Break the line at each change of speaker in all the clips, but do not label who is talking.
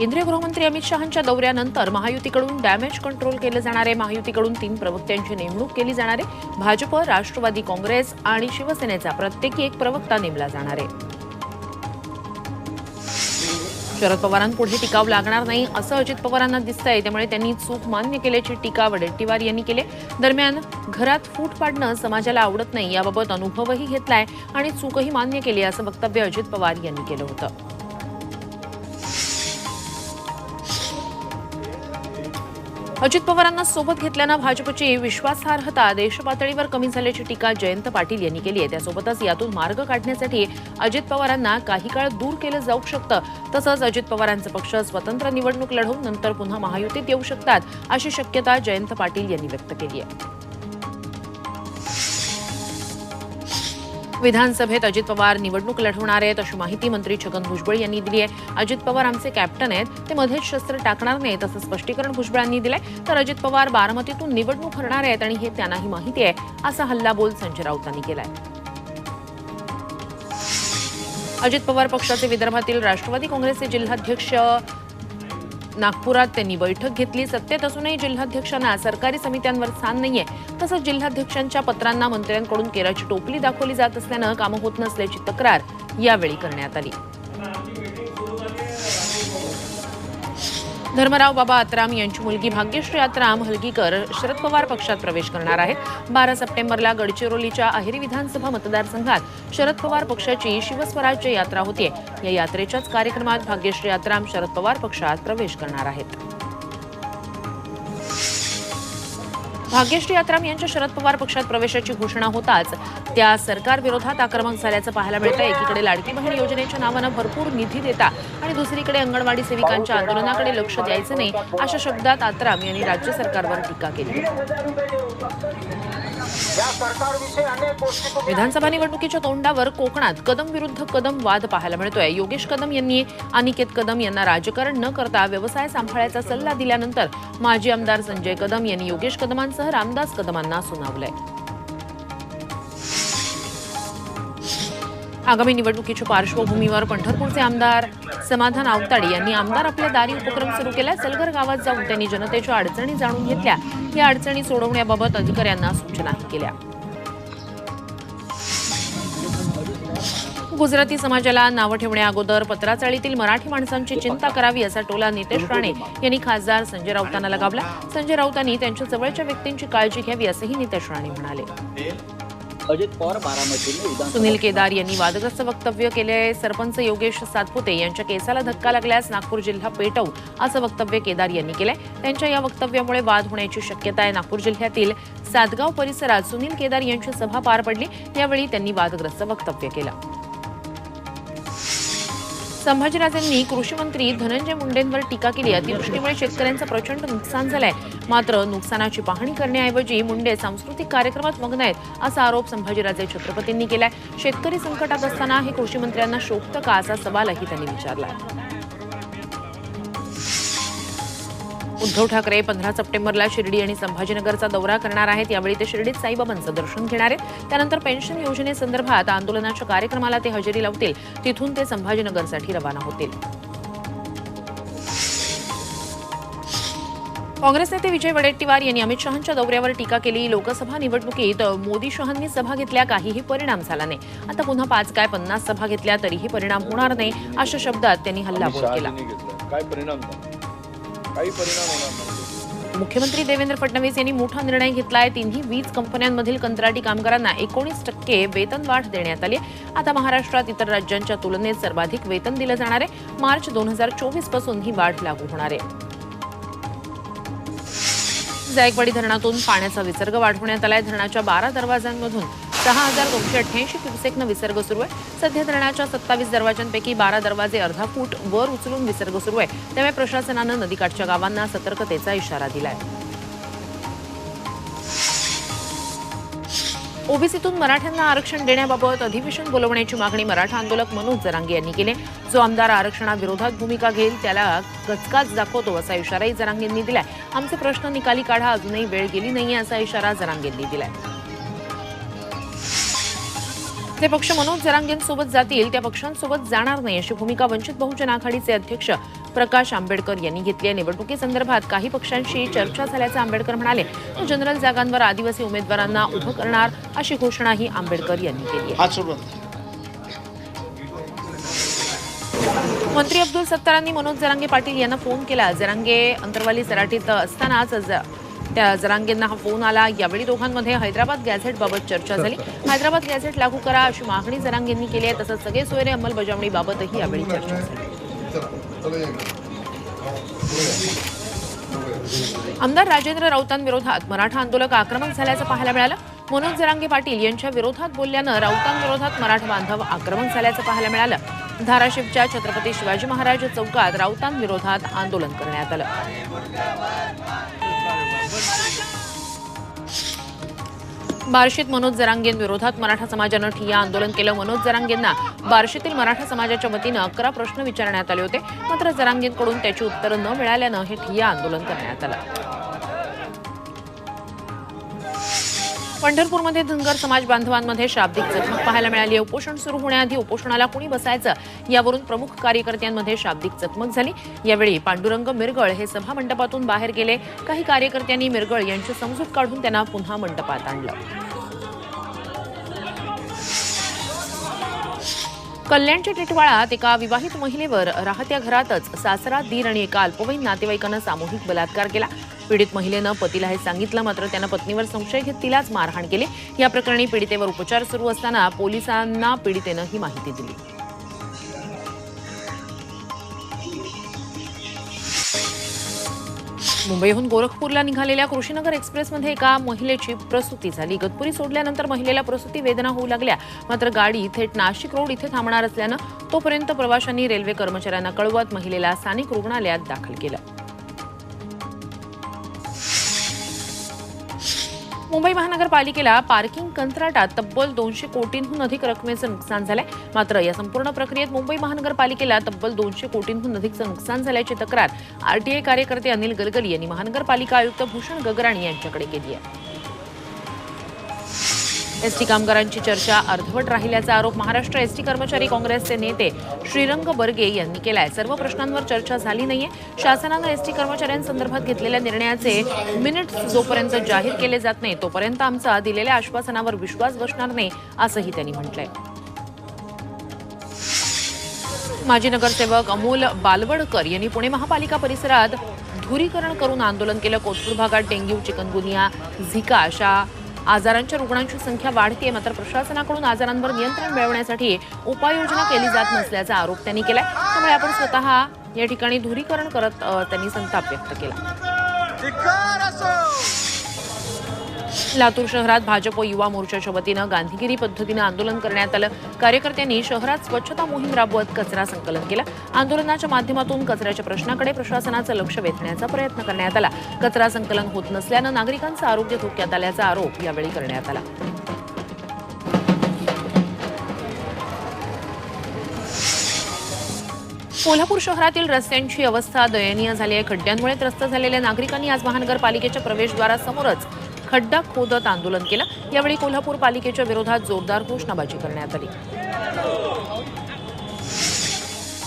केंद्रीय गृहमंत्री अमित शहांच्या दौऱ्यानंतर महायुतीकडून डॅमेज कंट्रोल केले जाणारे महायुतीकडून तीन प्रवक्त्यांची नेमणूक केली जाणार आहे भाजप राष्ट्रवादी काँग्रेस आणि शिवसेनेचा प्रत्येकी एक प्रवक्ता नेमला जाणार. आहे शरद पवारांपुढे टिकाव लागणार नाही असं अजित पवारांना दिसतंय. त्यामुळे त्यांनी चूक मान्य केल्याची टीका वडेट्टीवार यांनी केली. दरम्यान घरात फूट पाडणं समाजाला आवडत नाही याबाबत अनुभवही घेतलाय आणि चूकही मान्य केली असं वक्तव्य अजित पवार यांनी केलं होतं. अजित पवारांना सोबत घेतल्यानं भाजपची विश्वासार्हता देशपातळीवर कमी झाल्याची टीका जयंत पाटील यांनी केली आहे. त्यासोबतच यातून मार्ग काढण्यासाठी अजित पवारांना काही काळ दूर केलं जाऊ शकतं. तसंच अजित पवारांचा पक्ष स्वतंत्र निवडणूक लढवून नंतर पुन्हा महायुतीत येऊ शकतात अशी शक्यता जयंत पाटील यांनी व्यक्त केली आहे. विधानसभेत अजित पवार निवडणूक लढवणार आहेत अशी माहिती मंत्री छगन भुजबळ यांनी दिली आहे. अजित पवार आमचे कॅप्टन आहेत. ते मध्येच शस्त्र टाकणार नाहीत असं स्पष्टीकरण भुजबळांनी दिलंय. तर अजित पवार बारामतीतून निवडणूक हरणार आहेत आणि हे त्यांनाही माहिती आहे असा हल्लाबोल संजय राऊतांनी केलाय. अजित पवार पक्षाचे विदर्भातील राष्ट्रवादी काँग्रेसचे जिल्हाध्यक्ष नागपुरात त्यांनी बैठक घेतली. सत्तेत असूनही जिल्हाध्यक्षांना सरकारी समित्यांवर स्थान नाहीये. तसंच जिल्हाध्यक्षांच्या पत्रांना मंत्र्यांकडून केराची टोपली दाखवली जात असल्यानं कामं होत नसल्याची तक्रार यावेळी करण्यात आली. धर्मराव बाबा आत्राम यांची मुलगी भाग्यश्री आत्राम हलगीकर शरद पवार पक्षात प्रवेश करणार आहेत. बारा सप्टेंबरला गडचिरोलीच्या अहेरी विधानसभा मतदारसंघात शरद पवार पक्षाची शिवस्वराज्य यात्रा होतीये. या यात्रेच्याच कार्यक्रमात भाग्यश्री आत्राम शरद पवार पक्षात प्रवेश करणार आहेत. भाग्यश्री अत्राम यांच्या शरद पवार पक्षात प्रवेशाची घोषणा होताच. त्या सरकार विरोधात आक्रमक झाल्याचं पाहायला मिळतं एकीकडे लाडकी बहीण योजनेच्या नावानं भरपूर निधी देता आणि दुसरीकडे अंगणवाडी सेविकांच्या आंदोलनाकडे लक्ष द्यायचं नाही अशा शब्दात आत्राम यांनी राज्य सरकारवर टीका केली. विधानसभा निवडणुकीच्या तोंडावर कोकणात कदम विरुद्ध कदम वाद पाहायला मिळतोय. योगेश कदम यांनी अनिकेत कदम यांना राजकारण न करता व्यवसाय सांभाळायचा सल्ला दिल्यानंतर माजी आमदार संजय कदम यांनी योगेश कदमांसह रामदास कदमांना सुनावलंय. आगामी निवडणुकीच्या पार्श्वभूमीवर पंढरपूरचे आमदार समाधान आवताडे यांनी आमदार आपल्या दारी उपक्रम सुरू केला. सलगर गावात जाऊन त्यांनी जनतेच्या अडचणी जाणून घेतल्या. या अडचणी सोडवण्याबाबत अधिकाऱ्यांना सूचनाही केल्या. गुजराती समाजाला नावं ठेवण्याअगोदर पत्राचाळीतील मराठी माणसांची चिंता करावी असा टोला नितेश राणे यांनी खासदार संजय राऊतांना लगावला. संजय राऊतांनी त्यांच्या जवळच्या व्यक्तींची काळजी घ्यावी असंही नितेश राणे म्हणाले.
अजित पवार बारामतीने
सुनील केदार यांनी वादग्रस्त वक्तव्य केले सरपंच योगेश सातपुते यांच्या केसाला धक्का लागल्यास नागपूर जिल्हा पेटवू असं वक्तव्य केदार यांनी केलंय. त्यांच्या या वक्तव्यामुळे वाद होण्याची शक्यता आहे. नागपूर जिल्ह्यातील सातगाव परिसरात सुनील केदार यांची सभा पार पडली. यावेळी त्यांनी वादग्रस्त वक्तव्य केलं. संभाजीराजेंनी कृषी मंत्री धनंजय मुंडेंवर टीका केली. अतिवृष्टीमुळे शेतकऱ्यांचं प्रचंड नुकसान झालंय. मात्र नुकसानाची पाहणी करण्याऐवजी मुंडे सांस्कृतिक कार्यक्रमात मग्न आहेत असा आरोप संभाजीराजे छत्रपतींनी केलाय. शेतकरी संकटात असताना हे कृषी मंत्र्यांना शोभतं का असा सवालही त्यांनी विचारला उद्धव ठाकरे पंधरा सप्टेंबरला शिर्डी आणि संभाजीनगरचा दौरा करणार आहेत. यावेळी ते शिर्डीत साईबाबांचं दर्शन घेणार आहेत. त्यानंतर पेन्शन योजनेसंदर्भात आंदोलनाच्या कार्यक्रमाला ते हजेरी लावतील. तिथून ते संभाजीनगरसाठी रवाना होतील. काँग्रेस नेते विजय वडेट्टीवार यांनी अमित शहांच्या दौऱ्यावर टीका केली. लोकसभा निवडणुकीत मोदी शहांनी सभा घेतल्या. काहीही परिणाम झाला नाही. आता पुन्हा पाच काय पन्नास सभा घेतल्या तरीही परिणाम होणार नाही अशा शब्दात त्यांनी हल्लाबोल केला.
काय परिणाम काही परिणाम होणार नाही.
मुख्यमंत्री देवेंद्र फडणवीस यांनी मोठा निर्णय घेतलाय. तिन्ही वीज कंपन्यांमधील कंत्राटी कामगारांना एकोणीस टक्के वेतन वाढ देण्यात आली आहे. आता महाराष्ट्रात इतर राज्यांच्या तुलनेत सर्वाधिक वेतन दिलं जाणार आहे. मार्च दोन हजार चोवीसपासून ही वाढ लागू होणार आहे. जायकवाडी धरणातून पाण्याचा विसर्ग वाढवण्यात आलाय. धरणाच्या बारा दरवाजांमधून सहा हजार दोनशे अठ्ठ्याऐंशी क्युसेकनं विसर्ग सुरू आहे. सध्या धरणाच्या सत्तावीस दरवाजांपैकी बारा दरवाजे अर्धा फूट वर उचलून विसर्ग सुरू आहे. त्यामुळे प्रशासनानं नदीकाठच्या गावांना सतर्कतेचा इशारा दिलाय. ओबीसीतून मराठ्यांना आरक्षण देण्याबाबत अधिवेशन बोलवण्याची मागणी मराठा आंदोलक मनोज जरांगे यांनी केली. जो आमदार आरक्षणाविरोधात भूमिका घेईल त्याला गचकाच दाखवतो असा इशाराही जरांगेंनी दिलाय. आमचे प्रश्न निकाली काढा अजूनही वेळ गेली नाही असा इशारा जरांगेंनी दिलाय. जे पक्ष मनोज जरांगेंसोबत जातील त्या पक्षांसोबत जाणार नाही अशी भूमिका वंचित बहुजन आघाडीचे अध्यक्ष प्रकाश आंबेडकर यांनी घेतली आहे. निवडणुकीसंदर्भात काही पक्षांशी चर्चा झाल्याचं आंबेडकर म्हणाले तर जनरल जागांवर आदिवासी उमेदवारांना उभं करणार अशी घोषणाही आंबेडकर यांनी केली आहे. मंत्री अब्दुल सत्तारांनी मनोज जरांगे पाटील यांना फोन केला. जरांगे अंतरवाली सराटीत असतानाच त्या जरांगेंना हा फोन आला. यावेळी दोघांमध्ये हैदराबाद गॅझेटबाबत चर्चा झाली. हैदराबाद गॅझेट लागू करा अशी मागणी जरांगेंनी केली आहे. तसंच सगळे सोयरे अंमलबजावणीबाबतही यावेळी चर्चा झाली. आमदार राजेंद्र राऊतांविरोधात मराठा आंदोलक आक्रमक झाल्याचं पाहायला मिळालं. मनोज जरांगे पाटील यांच्या विरोधात बोलल्यानं राऊतांविरोधात मराठा बांधव आक्रमक झाल्याचं पाहायला मिळालं. धाराशिवच्या छत्रपती शिवाजी महाराज चौकात राऊतांविरोधात आंदोलन करण्यात आलं. बार्शीत मनोज जरांगेंविरोधात मराठा समाजानं ठिय्या आंदोलन केलं. मनोज जरांगेंना बार्शीतील मराठा समाजाच्या वतीनं अकरा प्रश्न विचारण्यात आले होते. मात्र जरांगेंकडून त्याची उत्तरं न मिळाल्यानं हे ठिय्या आंदोलन करण्यात आलं. पंढरपूरमध्ये धनगर समाज बांधवांमध्ये शाब्दिक चकमक पाहायला मिळाली. आहे उपोषण सुरू होण्याआधी उपोषणाला कुणी बसायचं? यावरून प्रमुख कार्यकर्त्यांमध्ये शाब्दिक चकमक झाली. यावेळी पांडुरंग मिरगळ हे सभा मंडपातून बाहेर गेले. काही कार्यकर्त्यांनी मिरगळ यांची समजूत काढून त्यांना पुन्हा मंडपात आणलं. कल्याणच्या टिटवाळात एका विवाहित महिलेवर राहत्या घरातच सासरा दीर आणि एका अल्पवयीन नातेवाईकानं सामूहिक बलात्कार केला. पीडित महिलेनं पतीला हे सांगितलं मात्र त्यानं पत्नीवर संशय घेत तिलाच मारहाण केली. या प्रकरणी पीडितेवर उपचार सुरू असताना पोलिसांना पीडितेनं ही माहिती दिली. मुंबईहून गोरखपूरला निघालेल्या कृषीनगर एक्सप्रेसमध्ये एका महिलेची प्रसूती झाली. इगतपुरी सोडल्यानंतर महिलेला प्रसूती वेदना होऊ लागल्या. मात्र गाडी थेट नाशिक रोड इथे थांबणार असल्यानं तोपर्यंत प्रवाशांनी रेल्वे कर्मचाऱ्यांना कळवत महिलेला स्थानिक रुग्णालयात दाखल केलं. मुंबई महानगरपालिकेला पार्किंग कंत्राटात तब्बल दोनशे कोटींहून अधिक रकमेचं नुकसान झालंय. मात्र या संपूर्ण प्रक्रियेत मुंबई महानगरपालिकेला तब्बल दोनशे कोटींहून अधिकचं नुकसान झाल्याची तक्रार आरटीआय कार्यकर्ते अनिल गलगली यांनी महानगरपालिका आयुक्त भूषण गगराणी यांच्याकडे केली आहे. एसटी कामगारांची चर्चा अर्धवट राहिल्याचा आरोप महाराष्ट्र एसटी कर्मचारी काँग्रेसचे नेते श्रीरंग बर्गे यांनी केलाय. सर्व प्रश्नांवर चर्चा झाली नाहीये. शासनानं एसटी कर्मचाऱ्यांसंदर्भात घेतलेल्या निर्णयाचे मिनिट्स जोपर्यंत जाहीर केले जात नाही तोपर्यंत आमचा दिलेल्या आश्वासनावर विश्वास बसणार नाही असंही त्यांनी म्हटलंय. माजी नगरसेवक अमोल बालवडकर यांनी पुणे महापालिका परिसरात धुरीकरण करून आंदोलन केलं. कोथरूड भागात डेंग्यू चिकनगुनिया झिका अशा आजारांच्या रुग्णांची संख्या वाढते मात्र प्रशासनाकडून आजारांवर नियंत्रण मिळवण्यासाठी उपाययोजना केली जात नसल्याचा आरोप त्यांनी केलाय. त्यामुळे आपण स्वतः या ठिकाणी धुरीकरण करत त्यांनी संताप व्यक्त केला. लातूर शहरात भाजप युवा मोर्चाच्या वतीनं गांधीगिरी पद्धतीनं आंदोलन करण्यात आलं. कार्यकर्त्यांनी शहरात स्वच्छता मोहीम राबवत कचरा संकलन केलं. आंदोलनाच्या माध्यमातून कचऱ्याच्या प्रश्नाकडे प्रशासनाचं लक्ष वेधण्याचा प्रयत्न करण्यात आला. कचरा संकलन होत नसल्यानं नागरिकांचं आरोग्य धोक्यात आल्याचा आरोप यावेळी करण्यात आला. कोल्हापूर शहरातील रस्त्यांची अवस्था दयनीय झाली आहे. खड्ड्यांमुळे त्रस्त झालेल्या नागरिकांनी आज महानगरपालिकेच्या प्रवेशद्वारासमोरच खड्डा खोदत आंदोलन केलं. यावेळी कोल्हापूर पालिकेच्या विरोधात जोरदार घोषणाबाजी करण्यात आली.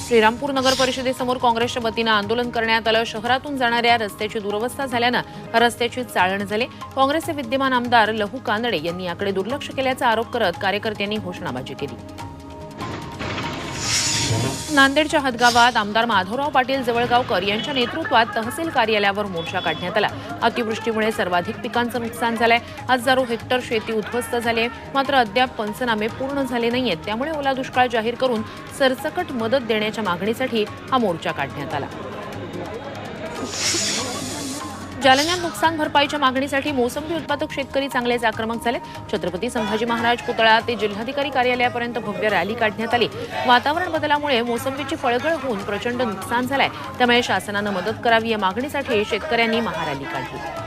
श्रीरामपूर नगर परिषदेसमोर काँग्रेसच्या वतीनं आंदोलन करण्यात आलं. शहरातून जाणाऱ्या रस्त्याची दुरवस्था झाल्यानं रस्त्याची चाळण झाली. काँग्रेसचे विद्यमान आमदार लहू कानडे यांनी याकडे दुर्लक्ष केल्याचा आरोप करत कार्यकर्त्यांनी घोषणाबाजी केली. नांदेडच्या हदगावात आमदार माधवराव पाटील जवळगावकर यांच्या नेतृत्वात तहसील कार्यालयावर मोर्चा काढण्यात आला. अतिवृष्टीमुळे सर्वाधिक पिकांचं नुकसान झालंय. हजारो हेक्टर शेती उद्ध्वस्त झाली आहे मात्र अद्याप पंचनामे पूर्ण झाले नाहीयेत. त्यामुळे ओला दुष्काळ जाहीर करून सरसकट मदत देण्याच्या मागणीसाठी हा मोर्चा काढण्यात आला. जालन्यात नुकसान भरपाईच्या मागणीसाठी मोसंबी उत्पादक शेतकरी चांगलेच आक्रमक झाले. छत्रपती संभाजी महाराज पुतळा ते जिल्हाधिकारी कार्यालयापर्यंत भव्य रॅली काढण्यात आली. वातावरण बदलामुळे मोसंबीची फळगळ होऊन प्रचंड नुकसान झालंय. त्यामुळे शासनानं मदत करावी या मागणीसाठी शेतकऱ्यांनी महारॅली काढली.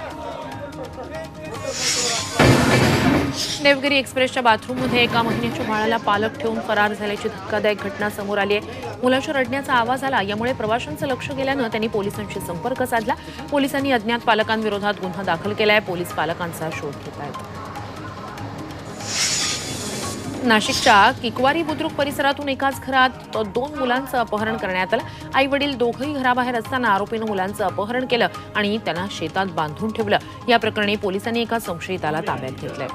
देवगिरी एक्सप्रेसच्या बाथरूममध्ये एका महिन्याच्या बाळाला पालक ठेवून फरार झाल्याची धक्कादायक घटना समोर आली आहे. मुलाच्या रडण्याचा आवाज आला. यामुळे प्रवाशांचं लक्ष गेल्यानं त्यांनी पोलिसांशी संपर्क साधला. पोलिसांनी अज्ञात पालकांविरोधात गुन्हा दाखल केलाय. पोलीस पालकांचा शोध घेत आहेत. नाशिकच्या किकवारी बुद्रुक परिसरातून एकाच घरात दोन मुलांचं अपहरण करण्यात आलं. आई वडील दोघंही घराबाहेर असताना आरोपीनं मुलांचं अपहरण केलं आणि त्यांना शेतात बांधून ठेवलं. या प्रकरणी पोलिसांनी एका संशयिताला ताब्यात घेतलंय.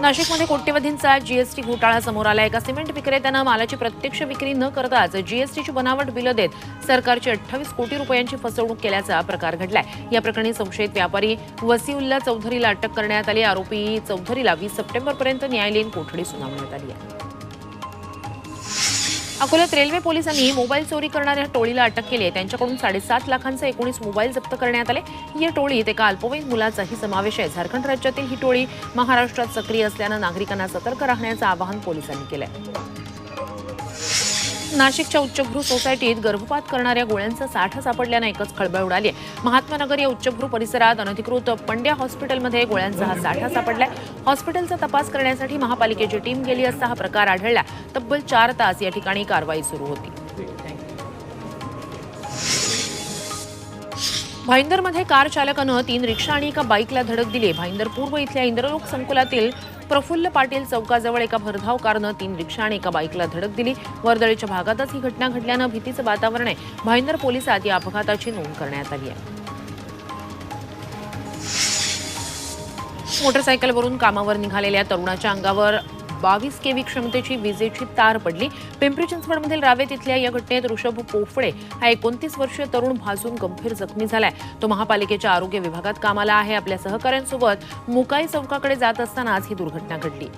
नाशिकमध्ये कोट्यवधींचा जीएसटी घोटाळा समोर आला. एका सिमेंट विक्रेत्यानं मालाची प्रत्यक्ष विक्री न करताच जीएसटीची बनावट बिलं देत सरकारची अठ्ठावीस कोटी रुपयांची फसवणूक केल्याचा प्रकार घडलाय. या प्रकरणी संशयित व्यापारी वसीउल्ला चौधरीला अटक करण्यात आली. आरोपी चौधरीला वीस सप्टेंबरपर्यंत न्यायालयीन कोठडी सुनावण्यात आली आहे. अकोल्यात रेल्वे पोलिसांनी मोबाईल चोरी करणाऱ्या टोळीला अटक केली आहे. त्यांच्याकडून साडेसात लाखांचे एकोणीस मोबाईल जप्त करण्यात आले. या टोळीत एका अल्पवयीन मुलाचाही समावेश आहे. झारखंड राज्यातील ही टोळी महाराष्ट्रात सक्रिय असल्यानं नागरिकांना सतर्क राहण्याचं आवाहन पोलिसांनी केलंय. नाशिकच्या उच्चभ्रू सोसायटीत गर्भपात करणाऱ्या गोळ्यांचा साठा सापडल्यानं एकच खळबळ उडाली आहे. महात्मानगर या उच्चभ्रू परिसरात अनधिकृत पंड्या हॉस्पिटलमध्ये गोळ्यांचा हा साठा सापडलाय. हॉस्पिटलचा तपास करण्यासाठी महापालिकेची टीम गेली असता हा प्रकार आढळला. तब्बल चार तास या ठिकाणी कारवाई सुरू होती. भाईंदरमध्ये कार चालकानं तीन रिक्षा आणि एका बाईकला धडक दिली. भाईंदर पूर्व इथल्या इंद्रलोक संकुलातील प्रफुल्ल पाटील चौकाजवळ एका भरधाव कारनं तीन रिक्षा आणि एका बाईकला धडक दिली. वर्दळीच्या भागातच ही घटना घडल्यानं भीतीचं वातावरण आहे. भाईंदर पोलिसात या अपघाताची नोंद करण्यात आली आहे. मोटरसायकलवरून कामावर निघालेल्या तरुणाच्या अंगावर बावीस केवी क्षमतेची विजेची तार पडली. पिंपरी चिंचवडमधील रावेत इथल्या या घटनेत ऋषभ पोफळे हा एकोणतीस वर्षीय तरुण भाजून गंभीर जखमी झालाय. तो महापालिकेच्या आरोग्य विभागात कामाला आहे. आपल्या सहकाऱ्यांसोबत मुकाई चौकाकडे जात असतानाच ही दुर्घटना घडली.